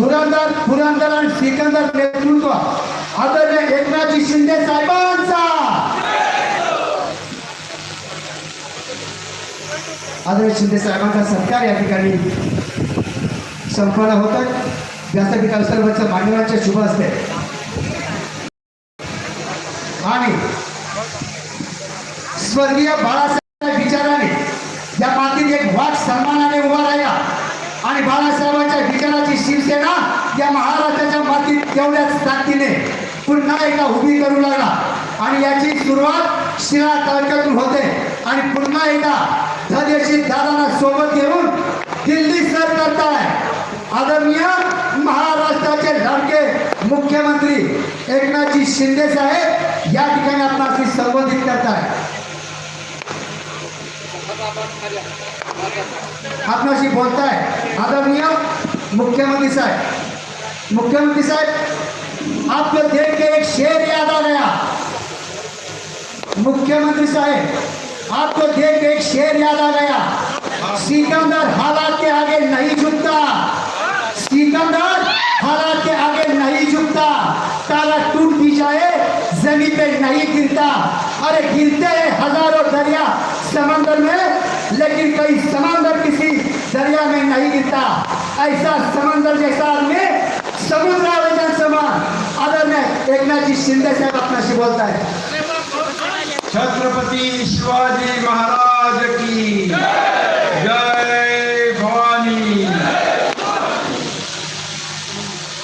पुरंदर पुरंदर आणि सिकंदर नेतृत्व. आदरणीय एकनाथजी शिंदे साहेबांचा. आदरणीय शिंदे साहेबांचा सत्कार या ठिकाणी संपन्न होत आहे. व्यासपीठ सर्वच मान्यवरांच्या शुभ असते आणि स्वर्गीय बाळासाहेब विचाराने या मातीत एक वाट सन्मानाने उभा राहिला. आणि बाळासाहेबांच्या विचाराची शिवसेना या महाराष्ट्राच्या मातीत तेवढ्याच ताकदीने पुन्हा एकदा उभी करू लागला. आणि याची सुरुवात शिरा तालुक्यातून होते. आणि पुन्हा एकदा धैर्यशील दादांना सोबत घेऊन दिल्ली सर करताय आदरणीय महाराष्ट्राचे लाडके मुख्यमंत्री एकनाथजी शिंदे साहेब या ठिकाणी आपणाशी संबोधित करताय आपणाशी बोलताय. आदरणीय मुख्यमंत्री साहब. मुख्यमंत्री साहब आपको देख के एक शेर याद आ गया मुख्यमंत्री साहब आपको देख के एक शेर याद आ गया सिकंदर हालात के आगे नहीं झुकता. सिकंदर ज़मीन पे नहीं गिरता। अरे गिरते हैं हज़ारों दरिया समंदर में, लेकिन कई समंदर किसी दरिया में नहीं गिरता। ऐसा समंदर जैसा आदमी समुद्रावरच्या समान आदरणीय एकनाथजी शिंदे साहेब आपणाशी बोलत आहेत छत्रपती शिवाजी महाराज की जय भवानी।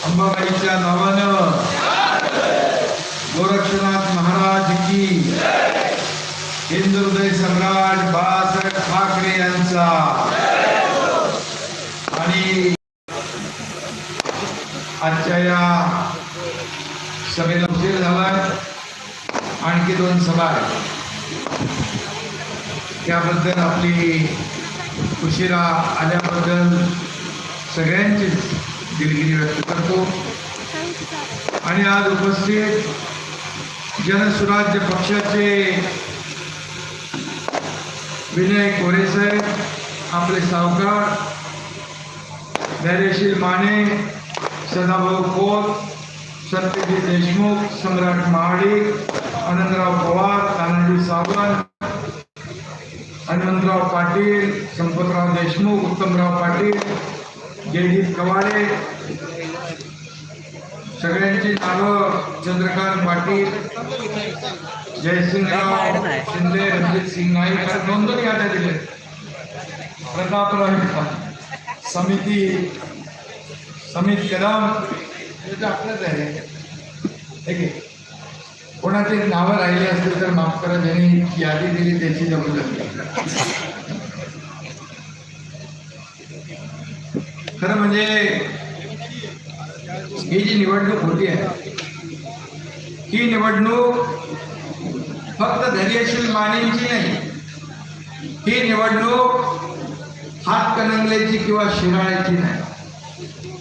अंबाबाईच्या नावानं गोरक्षनाथ हिंदुहृदय सम्राट बाळासाहेब ठाकरे यांचा आणि आजच्या या सभेला उशीर झालाय आणखी दोन सभा आहेत त्याबद्दल आपली उशिरा आल्याबद्दल सगळ्यांचीच दिलगिरी व्यक्त करतो आणि आज उपस्थित जनसुराज्य पक्षाचे विनय कोरे साहेब आपले सावकार धैर्यशील माने सदाभाऊ खोत सत्यजित देशमुख सम्राट महाडिक आनंदराव पवार तानाजी सावंत हनुमंतराव पाटील संपतराव देशमुख उत्तमराव पाटील जयदीप कवाडे सगळ्यांची नावं चंद्रकांत पाटील जयसिंगराव शिंदे रणजित सिंग नाईक दोन दोन याद्या दिल्या प्रतापराव समिती समित कदम. हे तर आपलंच आहे. कोणाची नावं राहिली असतील तर माफ करा ज्यांनी यादी दिली त्याची जबरदस्ती खरं म्हणजे ही जी निवडणूक होती आहे ही निवडणूक फक्त धैर्यशील मानेची नाही ही निवडणूक हात हातकणंगलेची किंवा शिराळ्याची नाही.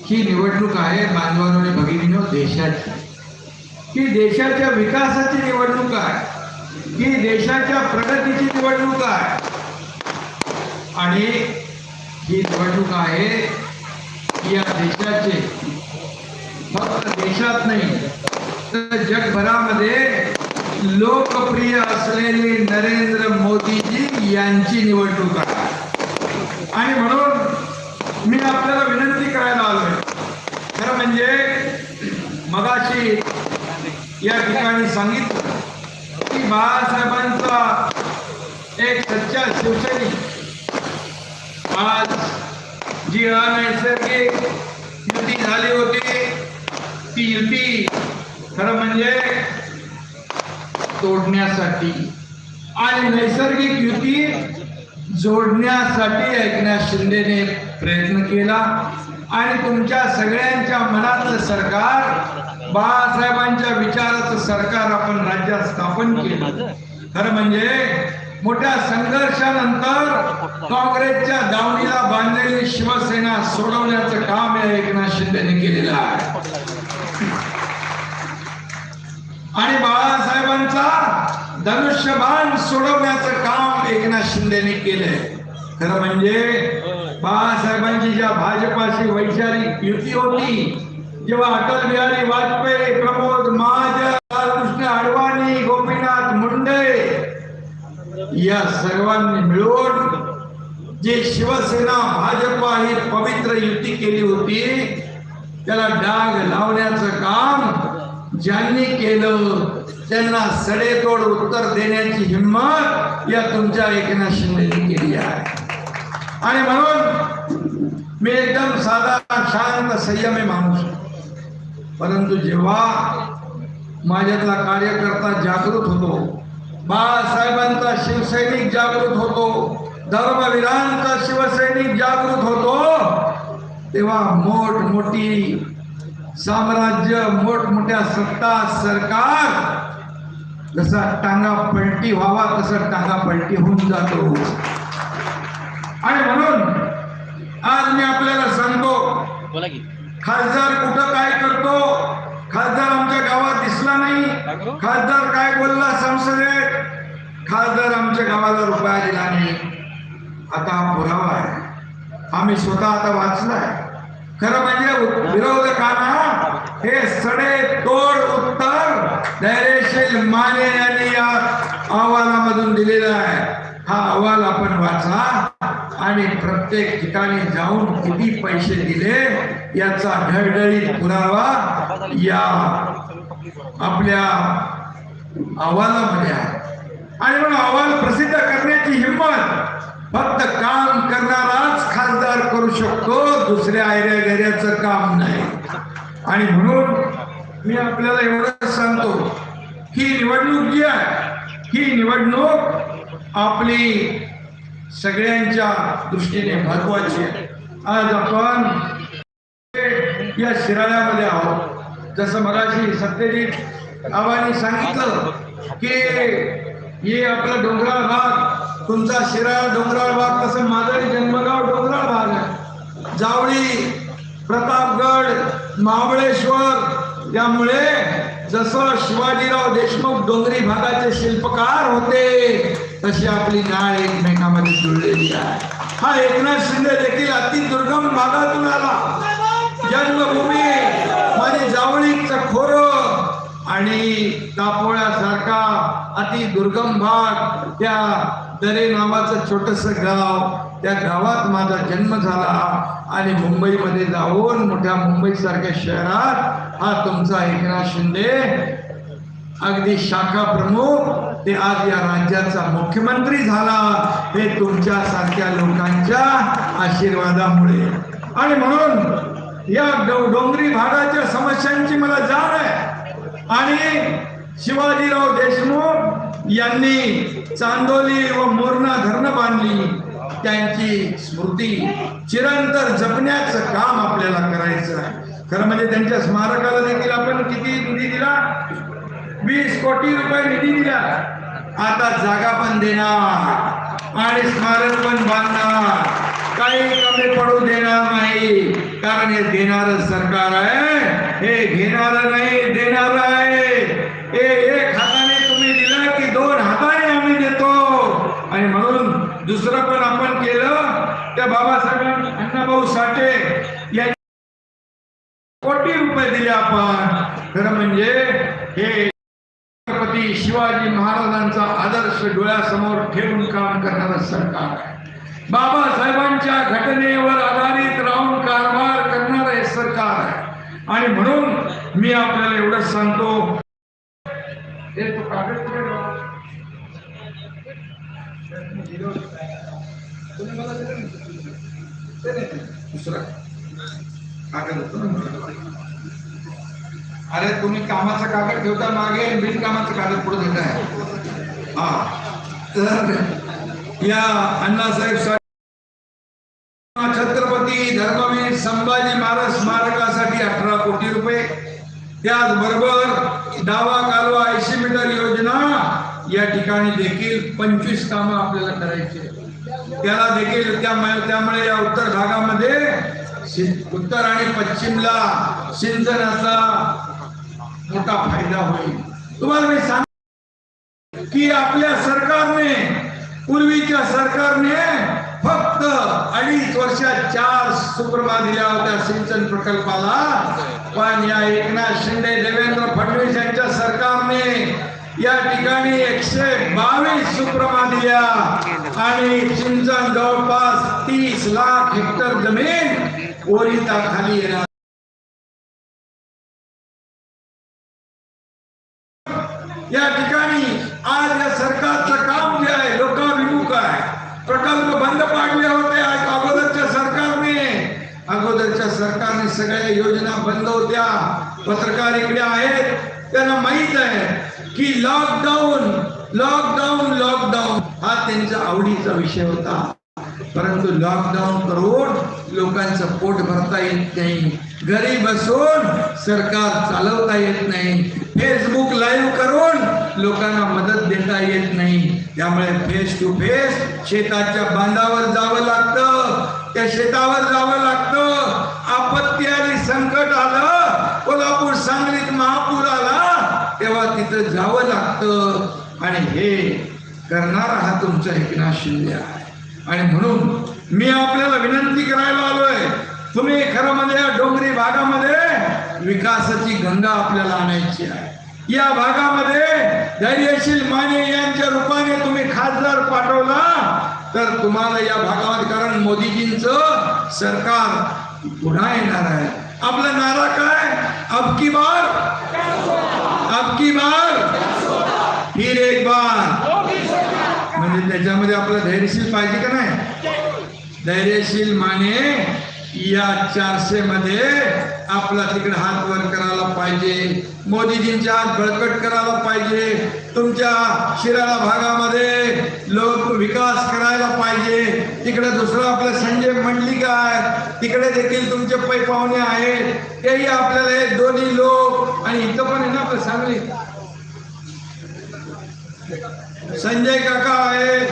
ही निवडणूक आहे बांधवांनो आणि भगिनीनो देशाची. ही देशाच्या विकासाची निवडणूक आहे ही देशाच्या प्रगतीची निवडणूक आहे. आणि ही निवडणूक आहे या देशाचे फक्त देशात नाही तर जगभरामध्ये लोकप्रिय असलेले नरेंद्र मोदीजी यांची निवडणूक आहे. आणि म्हणून मी आपल्याला विनंती करायला आलोय. खरं म्हणजे मगाशी या ठिकाणी सांगितलं की बाळासाहेबांचा एक सच्चा शिवसैनिक. आज जी अनैसर्गिक युती झाली होती ती युती. खरं म्हणजे तोडण्यासाठी आणि नैसर्गिक युती जोडण्यासाठी एकनाथ शिंदेने प्रयत्न केला. आणि तुमच्या सगळ्यांच्या मनातलं सरकार बाळासाहेबांच्या विचाराचं सरकार आपण राज्यात स्थापन केलं. खरं म्हणजे मोठ्या संघर्षानंतर काँग्रेसच्या दावणीला बांधलेली शिवसेना सोडवण्याचं काम या एकनाथ शिंदेने केलेलं आहे. आणि बाळासाहेबांचा धनुष्यबाण सोडवण्याचं काम एकनाथ शिंदेने केलंय. खरं म्हणजे बाळासाहेबांची ज्या भाजपाशी वैचारिक युती होती जेव्हा अटल बिहारी वाजपेयी प्रमोद महाजन लालकृष्ण अडवाणी गोपीनाथ मुंडे या सर्वांनी मिळून जे शिवसेना भाजपा ही पवित्र युती केली होती त्याला डाग लावण्याचं काम ज्यांनी केलं त्यांना सडेतोड उत्तर देण्याची हिंमत या तुमच्या एकनाथ शिंदेने केली आहे. आणि म्हणून मी एकदम साधा शांत संयमी माणूस परंतु जेव्हा माझ्यातला कार्यकर्ता जागृत होतो बाळासाहेबांचा शिवसैनिक जागृत होतो धर्मवीरांचा शिवसैनिक जागृत होतो तेव्हा मोठमोठी साम्राज्य मोठमोठ्या सत्ता सरकार जसा टांगा पलटी व्हावा तसं टांगा पलटी होऊन जातो. आणि म्हणून आज मी आपल्याला सांगतो खासदार कुठं काय करतो खासदार आमच्या गावात दिसला नाही खासदार काय बोलला संसदेत? खासदार आमच्या गावाला रुपया दिला नाही. आता पुरावा आहे. आम्ही स्वतः आता वाचलाय. खरं म्हणजे विरोधकांना हे सडे तोड उत्तर धैर्यशील माने यांनी या अहवालामधून दिलेला आहे. हा अहवाल आपण वाचा आणि प्रत्येक ठिकाणी जाऊन किती पैसे दिले याचा ढळढळीत पुरावा या आपल्या अहवालामध्ये आहे. आणि म्हणून अहवाल प्रसिद्ध करण्याची हिंमत फक्त काम करणाराच खासदार करू शकतो दुसऱ्या आयऱ्या गैऱ्याचं काम नाही. आणि म्हणून मी आपल्याला एवढंच सांगतो ही निवडणूक जी आहे ही निवडणूक आपली सगळ्यांच्या दृष्टीने महत्वाची आहे. आज आपण या शिराळ्यामध्ये आहोत. जसं मगाशी सत्यजित आबांनी सांगितलं की हे आपला डोंगराळ भाग तुमचा शिराळ डोंगराळ भाग तसं माझाही जन्मगाव डोंगराळ भाग आहे. जावळी प्रतापगड महाबळेश्वर त्यामुळे जसं शिवाजीराव देशमुख डोंगरी भागाचे शिल्पकार होते तशी आपली नाळ एकमेकामध्ये जुळलेली आहे. हा एकनाथ शिंदे देखील अति दुर्गम भागातून आला. जन्मभूमी माझी जावळीचं खोर आणि दापोळ्यासारखा अति दुर्गम भाग त्या दरे नावाचं छोटस गाव त्या गावात माझा जन्म झाला आणि मुंबईमध्ये जाऊन मोठ्या मुंबईसारख्या शहरात हा तुमचा एकनाथ शिंदे अगदी शाखा प्रमुख ते आज या राज्याचा मुख्यमंत्री झाला. हे तुमच्या सारख्या लोकांच्या आशीर्वादामुळे. आणि म्हणून या डोंगरी भागाच्या समस्यांची मला जाण आहे. आणि शिवाजीराव देशमुख यांनी चांदोली व मोरणा धरणं बांधली. त्यांची स्मृती चिरंतर जपण्याचं काम आपल्याला करायचं आहे. खरं म्हणजे त्यांच्या स्मारकाला देखील आपण किती निधी दिला? वीस कोटी रुपये निधी दिला. आता जागा पण देणार आणि स्मारक पण बांधणार. काही कमी पडू देणार नाही. कारण हे देणार सरकार आहे. हे घेणार नाही देणार आहे. हे एक हाताने तुम्ही दिलं की दोन हाताने आम्ही देतो. आणि म्हणून दुसरं पण आपण केलं. त्या बाबासाहेब अण्णाभाऊ साठे कोटी रुपये दिले आपण. खरं म्हणजे हे छत्रपती शिवाजी महाराजांचा आदर्श डोळ्यासमोर ठेवून काम करणारं सरकार आहे. बाबासाहेबांच्या घटनेवर आधारित राहून कारभार करणारं हे सरकार आहे. आणि म्हणून मी आपल्याला एवढंच सांगतो हे तो कागद कुठे ठेवला? तुम्ही मला ते नाही, दुसरा कागद होतं ना अरे तुम्ही कामाचं कागद ठेवता मागे आणि बिनकामाचं कागद पुढे देताय हा. तर या अण्णासाहेब छत्रपती धर्मवीर संभाजी महाराज स्मारकासाठी अठरा कोटी रुपये. त्याचबरोबर डावा कालवा या ठिकाणी देखील पंचवीस कामं आपल्याला करायची त्याला देखील त्यामुळे या उत्तर भागामध्ये उत्तर आणि पश्चिमला सिंचनाचा मोठा फायदा होईल. तुम्हाला मी सांग की आपल्या सरकारने पूर्वीच्या सरकारने फक्त अडीच वर्षात चार सुप्रभा दिल्या होत्या सिंचन प्रकल्पाला. पण या एकनाथ शिंदे देवेंद्र फडणवीस यांच्या सरकारने या ठिकाणी एकशे बावीस सुप्रमा दिल्या आणि सिंचन जवळपास तीस लाख हेक्टर जमीन ओरिता खाली येणार. या ठिकाणी आज या सरकारचं काम जे आहे लोकाभिमुख आहे. प्रकल्प बंद पाडले होते आज अगोदरच्या सरकारने. अगोदरच्या सरकारने सगळ्या योजना बंद होत्या. पत्रकार इकडे आहेत. त्यांना माहीत आहे की लॉकडाऊन लॉकडाऊन लॉकडाऊन हा त्यांचा आवडीचा विषय होता. परंतु लॉकडाऊन करून लोकांचं पोट भरता येत नाही. घरी बसून सरकार चालवता येत नाही. फेसबुक लाईव्ह करून लोकांना मदत देता येत नाही. त्यामुळे फेस टू फेस शेताच्या बांधावर जावं लागतं. त्या शेतावर जावं लागतं. आपत्ती आली संकट आलं. कोल्हापूर सांगलीत महापूर तिथं जावं लागतं. आणि हे करणारा हा तुमचा एकनाथ शिंदे आहे. आणि म्हणून मी आपल्याला विनंती करायला आलोय तुम्ही खरं म्हणजे या डोंगरी भागामध्ये विकासाची गंगा आपल्याला आणायची आहे. या भागामध्ये धैर्यशील माने यांच्या रूपाने तुम्ही खासदार पाठवला तर तुम्हाला या भागामध्ये कारण मोदीजींचं सरकार पुन्हा येणार आहे. आपला नारा काय? अबकी बार? अब की बार? फिर एक बार. म्हणजे त्याच्यामध्ये आपलं धैर्यशील पाहिजे का नाही? धैर्यशील माने या चारशे मध्ये आपला तिकडे हात वर करायला पाहिजे. मोदीजींच्या हात बळकट करायला पाहिजे. तुमच्या शिराळा भागामध्ये लोक विकास करायला पाहिजे. तिकडे दुसरं आपलं संजय मंडली काय तिकडे देखील तुमचे पै पाहुणे आहेत. तेही आपल्याला हे दोन्ही लोक आणि इथं पण आहे ना आपलं सांगली. संजय काका आहे.